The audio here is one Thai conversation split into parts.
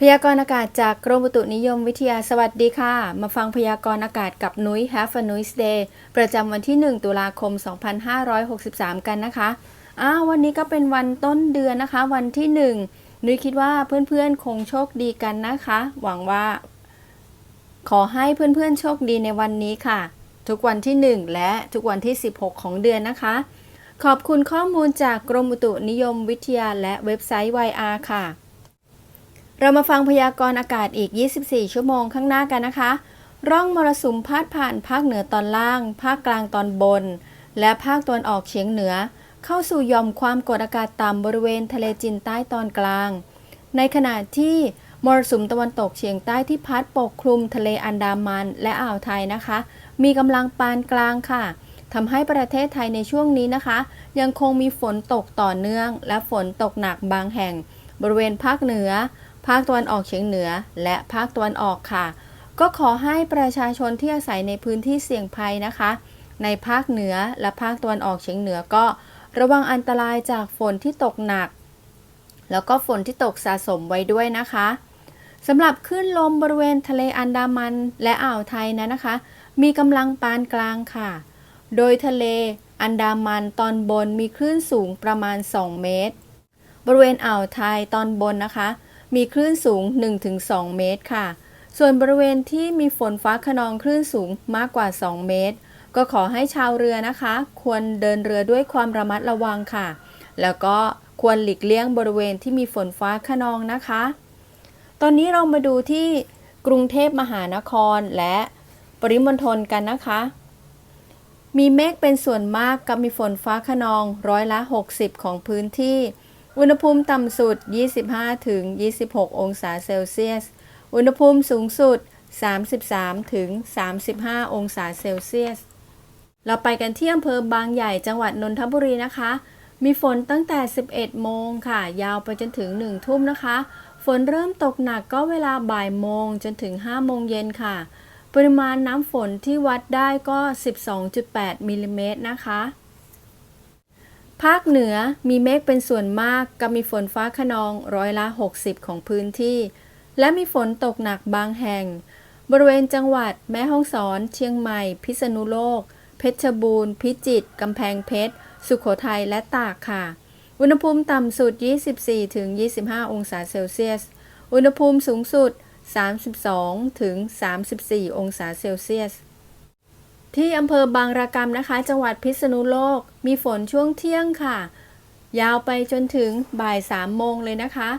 พยากรณ์อากาศจากกรมอุตุนิยมวิทยาสวัสดีค่ะ มาฟังพยากรณ์อากาศกับนุ้ย Have a Nice Day ประจำวันที่ 1 ตุลาคม 2563 กันนะคะอ้าววันนี้ก็เป็นวันต้นเดือนนะคะ วันที่ 1 นุ้ยคิดว่าเพื่อนๆคงโชคดีกันนะคะ หวังว่า ขอให้เพื่อนๆโชคดีในวันนี้ค่ะ ทุกวันที่ 1 และทุกวันที่ 16 ของเดือนนะคะ ขอบคุณข้อมูลจากกรมอุตุนิยมวิทยาและเว็บไซต์ YR ค่ะ เรามาฟังพยากรณ์อากาศอีก 24 ชั่วโมงข้างหน้ากันนะคะ ร่องมรสุมพาดผ่านภาคเหนือตอนล่าง ภาคกลางตอนบน และภาคตะวันออกเฉียงเหนือ เข้าสู่ย่อมความกดอากาศต่ำบริเวณทะเลจีนใต้ตอนกลาง ในขณะที่มรสุมตะวันตกเฉียงใต้ที่พัดปกคลุมทะเลอันดามันและอ่าวไทยนะคะ มีกำลังปานกลางค่ะทำให้ประเทศไทยในช่วงนี้นะคะ ยังคงมีฝนตกต่อเนื่อง และฝนตกหนักบางแห่ง บริเวณภาคเหนือ ภาคตะวันออกเฉียงเหนือ และภาคตะวันออกค่ะ ก็ขอให้ประชาชนที่อาศัยในพื้นที่เสี่ยงภัยนะคะ ในภาคเหนือและภาคตะวันออกเฉียงเหนือก็ ระวังอันตรายจากฝนที่ตกหนัก แล้วก็ฝนที่ตกสะสมไว้ด้วยนะคะสำหรับคลื่นลมบริเวณทะเลอันดามันและอ่าวไทยนะนะคะ มีกำลังปานกลางค่ะ โดยทะเลอันดามันตอนบนมีคลื่นสูงประมาณ 2 เมตร บริเวณอ่าวไทยตอนบนนะคะ มีคลื่นสูง 1-2 เมตรค่ะ ส่วนบริเวณที่มีฝนฟ้าขนองคลื่นสูงมากกว่า 2 เมตร ก็ขอให้ชาวเรือนะคะ ควรเดินเรือด้วยความระมัดระวังค่ะ แล้วก็ควรหลีกเลี่ยงบริเวณที่มีฝนฟ้าขนองนะคะ ตอนนี้เรามาดูที่กรุงเทพมหานครและปริมณฑลกันนะคะ มีเมฆเป็นส่วนมากกับมีฝนฟ้าขนองร้อยละ 60 ของพื้นที่ อุณหภูมิต่ำสุด 25 ถึง 26 องศาเซลเซียส อุณหภูมิสูงสุด 33 ถึง 35 องศาเซลเซียส เราไปกันที่อำเภอบางใหญ่จังหวัดนนทบุรีนะคะ มีฝนตั้งแต่ 11 โมงค่ะ ยาวไปจนถึง 1 ทุ่มนะคะ ฝนเริ่มตกหนักก็เวลาบ่ายโมงจนถึง 5 โมงเย็นค่ะ ปริมาณน้ำฝนที่วัดได้ก็ 12.8มิลลิเมตรนะคะ ภาคเหนือมีเมฆเป็นส่วนมากกับมีฝนฟ้าขนองร้อยละ 60 ของพื้นที่ และมีฝนตกหนักบางแห่ง บริเวณจังหวัด แม่ฮ่องสอน เชียงใหม่ พิษณุโลก เพชรบูรณ์ พิจิตรกำแพงเพชร สุขโขทัยและตากค่ะ อุณหภูมิต่ำสุด 24ถึง25 องศาเซลเซียส อุณหภูมิสูงสุด 32ถึง34 องศาเซลเซียส ที่อำเภอบางระกำนะคะ จังหวัดพิษณุโลก มีฝนช่วงเที่ยงค่ะ ยาวไปจนถึงบ่าย3โมงเลยนะคะ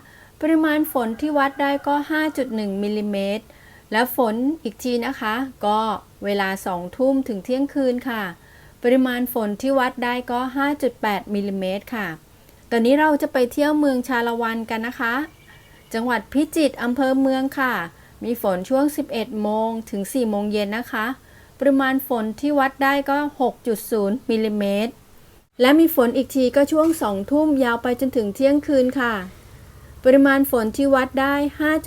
ปริมาณฝนที่วัดได้ก็ 5.1มิลลิเมตรและฝนอีกทีนะคะ ก็เวลา2ทุ่มถึงเที่ยงคืนค่ะ ปริมาณฝนที่วัดได้ก็ 5.8มิลลิเมตรค่ะ ตอนนี้เราจะไปเที่ยวเมืองชาละวันกันนะคะ จังหวัดพิจิตรอำเภอเมืองค่ะ มีฝนช่วง 11 โมงถึง 4 โมงเย็นนะคะ ปริมาณฝนที่วัดได้ก็ 6.0มิลลิเมตร และมีฝนอีกทีก็ช่วง 2 ทุ่มยาวไปจนถึงเที่ยงคืนค่ะ ปริมาณฝนที่วัดได้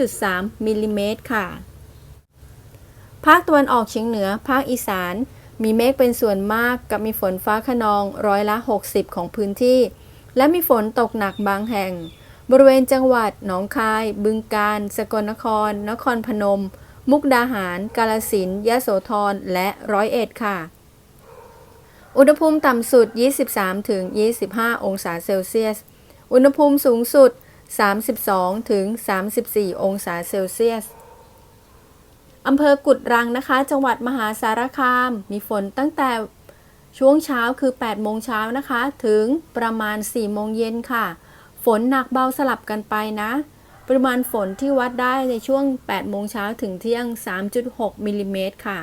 5.3มิลลิเมตรค่ะ ภาคตะวันออกเฉียงเหนือ ภาคอีสาน มีเมฆเป็นส่วนมากกับมีฝนฟ้าขนองร้อยละ 60 ของพื้นที่ และมีฝนตกหนักบางแห่ง บริเวณจังหวัดหนองคาย บึงกาฬ สกลนคร นครพนม มุกดาหาร กาลสินยะโสธร และร้อยเอ็ดค่ะ อุณหภูมิต่ำสุด 23ถึง25 องศาเซลเซียส อุณหภูมิสูงสุด 32ถึง34 องศาเซลเซียสอำเภอกุดรังนะคะ จังหวัดมหาสารคาม มีฝนตั้งแต่ช่วงเช้าคือ8โมงเช้านะคะ ถึงประมาณ4โมงเย็นค่ะ ฝนหนักเบาสลับกันไปนะ ปริมาณฝนที่วัดได้ในช่วง 8 โมงเช้าถึงเที่ยง 3.6 มิลลิเมตรค่ะ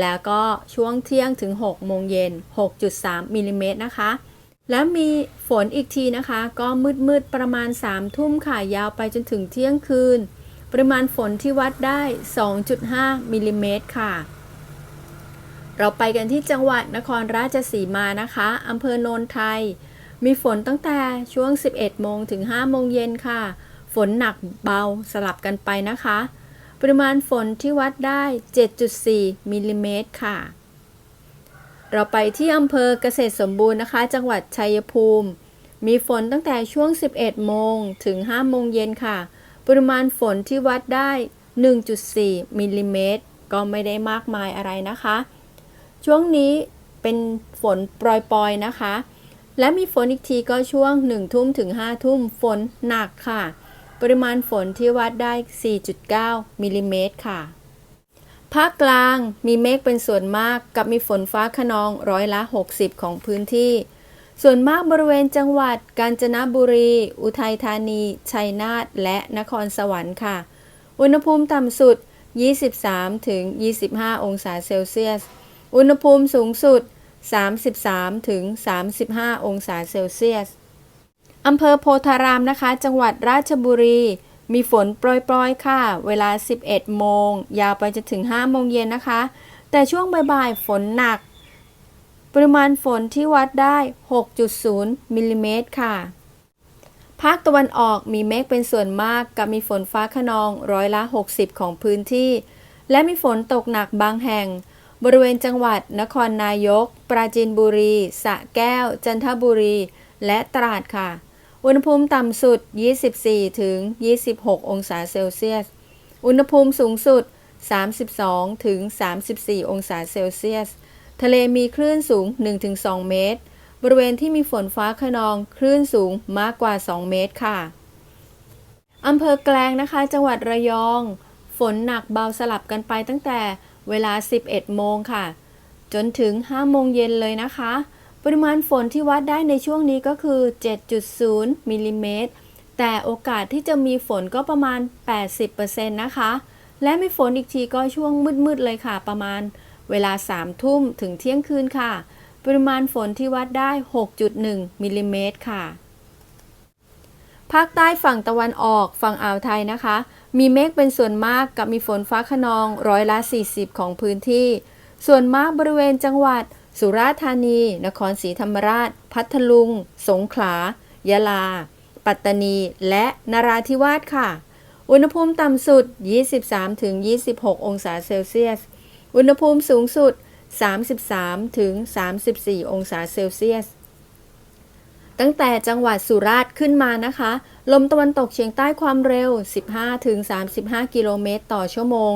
แล้วก็ช่วงเที่ยงถึง 6 โมงเย็น 6.3 มิลลิเมตรนะคะ แล้วมีฝนอีกทีนะคะ ก็มืดๆ ประมาณ 3 ทุ่มค่ะ ยาวไปจนถึงเที่ยงคืน ปริมาณฝนที่วัดได้ 2.5 มิลลิเมตรค่ะ เราไปกันที่จังหวัดนครราชสีมานะคะ อำเภอโนนไทย มีฝนตั้งแต่ช่วง 11 โมงถึง 5 โมงเย็นค่ะ ฝนหนักเบาสลับกันไปนะคะ ปริมาณฝนที่วัดได้ 7.4มิลลิเมตรค่ะ เราไปที่อำเภอเกษตรสมบูรณ์นะคะ จังหวัดชัยภูมิ มีฝนตั้งแต่ช่วง 11 โมงถึง 5 โมงเย็นค่ะ ปริมาณฝนที่วัดได้ 1.4มิลลิเมตรก็ไม่ได้มากมายอะไรนะคะ ช่วงนี้เป็นฝนปรอยๆนะคะและมีฝนอีกทีก็ช่วง1ทุ่มถึง5ทุ่มฝนหนักค่ะ ปริมาณฝนที่วัดได้ 4.9 มิลลิเมตรค่ะ ภาคกลางมีเมฆเป็นส่วนมากกับมีฝนฟ้าขนองร้อยละ 60 ของพื้นที่ ส่วนมากบริเวณจังหวัด กาญจนบุรี อุทัยธานี ชัยนาท และนครสวรรค์ค่ะ อุณหภูมิต่ำสุด 23-25 องศาเซลเซียส อุณหภูมิสูงสุด 33-35 องศาเซลเซียส อำเภอโพธารามนะคะ จังหวัดราชบุรี มีฝนโปรยๆ ค่ะ เวลา 11 โมง ยาวไปจนถึง 5 โมงเย็นนะคะ แต่ช่วงบ่ายๆ ฝนหนัก ปริมาณฝนที่วัดได้ 6.0 มิลลิเมตรค่ะ ภาคตะวันออกมีเมฆเป็นส่วนมากกับมีฝนฟ้าขนองร้อยละ 60 ของพื้นที่ และมีฝนตกหนักบางแห่ง บริเวณจังหวัด นครนายก ปราจีนบุรีสระแก้ว จันทบุรี และตราดค่ะ อุณหภูมิต่ำสุด 24 ถึง 26 องศาเซลเซียส อุณหภูมิสูงสุด 32 ถึง 34 องศาเซลเซียส ทะเลมีคลื่นสูง 1-2 เมตร บริเวณที่มีฝนฟ้าขนองคลื่นสูงมากกว่า 2 เมตรค่ะอำเภอแกลงนะคะ จังหวัดระยอง ฝนหนักเบาสลับกันไปตั้งแต่เวลา 11 โมงค่ะ จนถึง 5 โมงเย็นเลยนะคะ ปริมาณฝนที่วัดได้ในช่วงนี้ก็คือ 7.0มิลลิเมตร แต่โอกาสที่จะมีฝนก็ประมาณ 80%นะคะ และมีฝนอีกทีก็ช่วงมืดๆเลยค่ะ ประมาณเวลา 3 ทุ่มถึงเที่ยงคืนค่ะ ปริมาณฝนที่วัดได้ 6.1มิลลิเมตรค่ะ ภาคใต้ฝั่งตะวันออกฝั่งอ่าวไทยนะคะ มีเมฆเป็นส่วนมากกับมีฝนฟ้าขนองร้อยละ 40 ของพื้นที่ ส่วนมากบริเวณจังหวัด สุราษฎร์ธานี นครศรีธรรมราช พัทลุง สงขลา ยะลา ปัตตานี และนราธิวาสค่ะ อุณหภูมิต่ำสุด 23-26 องศาเซลเซียส อุณหภูมิสูงสุด 33-34 องศาเซลเซียส ตั้งแต่จังหวัดสุราษฎร์ขึ้นมานะคะ ลมตะวันตกเฉียงใต้ความเร็ว 15-35 กิโลเมตรต่อชั่วโมง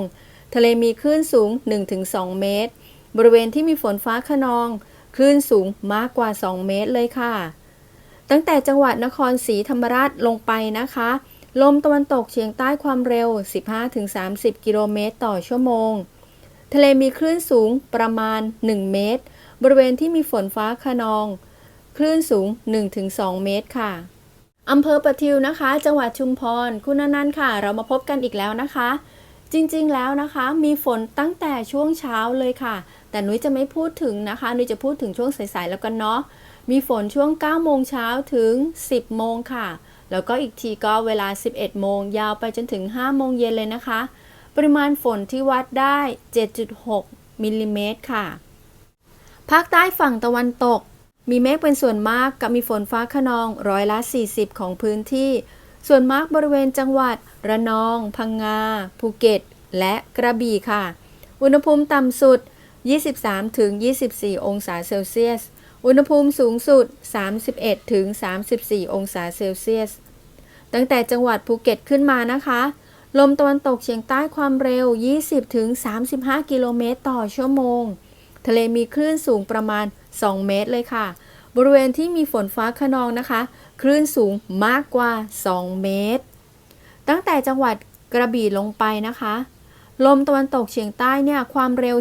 ทะเลมีคลื่นสูง 1-2 เมตร บริเวณที่มีฝนฟ้าขนองคลื่นสูงมากกว่า 2 เมตรเลยค่ะ ตั้งแต่จังหวัดนครศรีธรรมราชลงไปนะคะ ลมตะวันตกเฉียงใต้ความเร็ว 15-30 กิโลเมตรต่อชั่วโมง ทะเลมีคลื่นสูงประมาณ 1 เมตร บริเวณที่มีฝนฟ้าขนอง คลื่นสูง 1-2 เมตรค่ะอำเภอประทิวนะคะ จังหวัดชุมพร คุณนันต์ค่ะ เรามาพบกันอีกแล้วนะคะ จริงๆแล้วนะคะมีฝนตั้งแต่ช่วงเช้าเลยค่ะ แต่นุ้ยจะไม่พูดถึงนะคะนุ้ยจะพูดถึงช่วงสายๆแล้วกันเนาะมีฝนช่วง 9 โมงเช้าถึง 10 โมงค่ะ แล้วก็อีกทีก็เวลา 11 โมงยาวไปจนถึง 5 โมงเย็นเลยนะคะ ปริมาณฝนที่วัดได้ 7.6มิลลิเมตรค่ะ ภาคใต้ฝั่งตะวันตก มีเมฆเป็นส่วนมากกับมีฝนฟ้าขนองร้อยละ 40 ของพื้นที่ ส่วนมาร์กบริเวณจังหวัด ระนอง พังงา ภูเก็ต และกระบี่ค่ะ อุณหภูมิต่ำสุด 23-24 องศาเซลเซียส อุณหภูมิสูงสุด 31-34 องศาเซลเซียส ตั้งแต่จังหวัดภูเก็ตขึ้นมานะคะ ลมตะวันตกเฉียงใต้ความเร็ว 20-35 กิโลเมตรต่อชั่วโมง ทะเลมีคลื่นสูงประมาณ 2 เมตรเลยค่ะ บริเวณที่มีฝนฟ้าขนองนะคะ คลื่นสูงมากกว่า 2 เมตร ตั้งแต่จังหวัดกระบี่ลงไปนะคะ ลมตะวันตกเฉียงใต้เนี่ยความเร็ว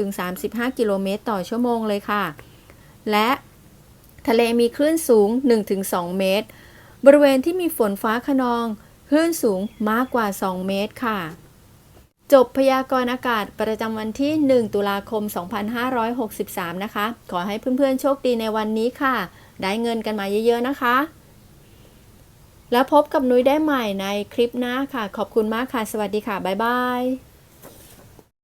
15-35 กิโลเมตรต่อชั่วโมงเลยค่ะ และทะเลมีคลื่นสูง 1-2 เมตร บริเวณที่มีฝนฟ้าขนอง คลื่นสูงมากกว่า 2 เมตรค่ะ จบพยากรณ์อากาศประจำวันที่ 1 ตุลาคม 2563 นะคะ ขอให้เพื่อนๆโชคดีในวันนี้ค่ะ ได้เงินกันมาเยอะๆนะคะ แล้วพบกับนุ้ยได้ใหม่ในคลิปหน้าค่ะ ขอบคุณมากค่ะ สวัสดีค่ะ บ๊ายบาย